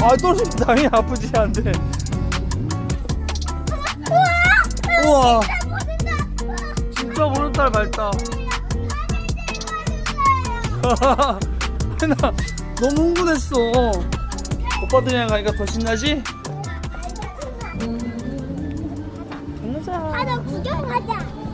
아 떨어지면 당연히 아프지 안돼 우와. 진짜 보름달 맑다. 나 너무 흥분했어. 오빠들이랑 가니까 더 신나지? 가자 구경하자.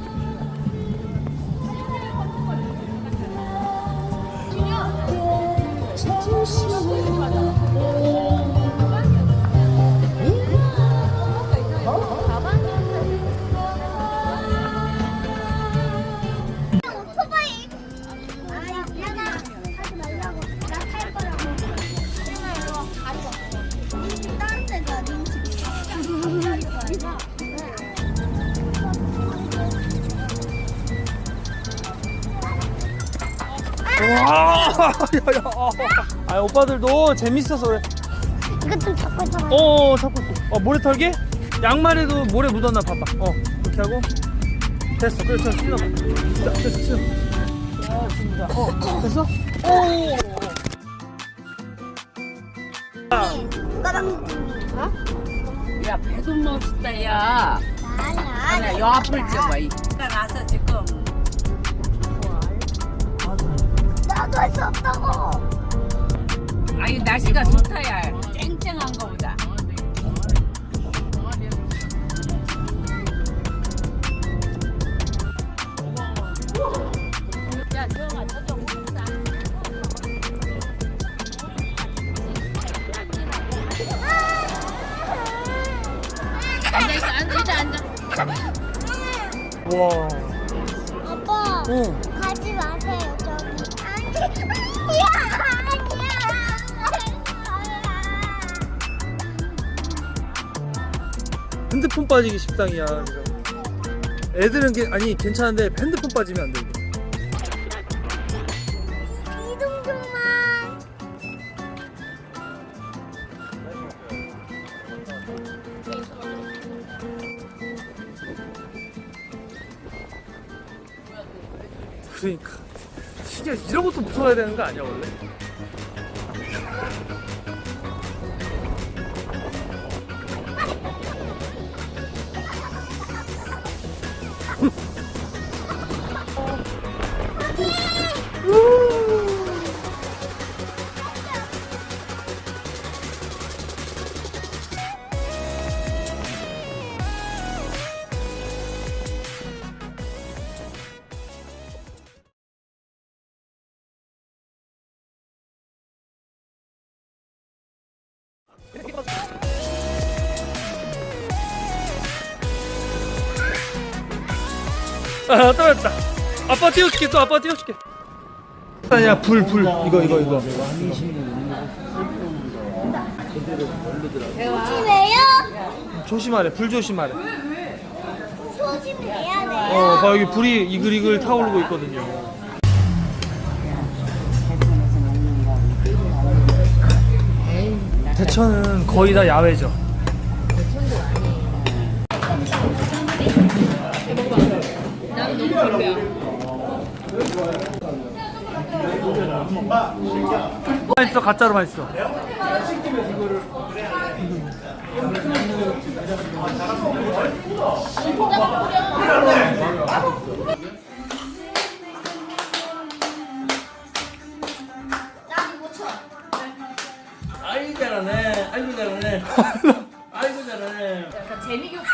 아, 오빠들도 재밌어서 그래. 이거 좀 잡고 있어. 어, 잡고 있어. 어, 모래 털기? 양말에도 모래 묻었나 봐봐. 어, 그렇게 하고. 됐어. 그래서 신어. 자, 됐어, 신어. 아, 좋습니다. 어, 됐어? 오. 야 배도 멋있다 야 아니야 요 앞을 찍어봐 이 나가서 지금 할 수 없다고. 아이 날씨가 좋다 야 쨍쨍한 거야 저쪽 먹자 앉아있어 앉아 앉아 와. 아빠. 응. 핸드폰 빠지기 십상이야. 애들은 게, 아니 괜찮은데 핸드폰 빠지면 안 돼. 이거. 이동 좀만. 그러니까 신기해 이런 것도 무서워야 되는 거 아니야 원래? 아 떨어졌다. 아빠 띄워줄게 또 아빠 띄워줄게. 아니야 불 불. 이거 이거 이거. 왜요? 조심하래 불 조심하래. 소심해야 돼요. 어봐 여기 불이 이글이글 타오르고 있거든요. 대천은 거의 다 야외죠 맛있어 가짜로 맛있어 아이고 잘하네. 아이고 잘하네. 아이고 잘하네. 약간 재미교포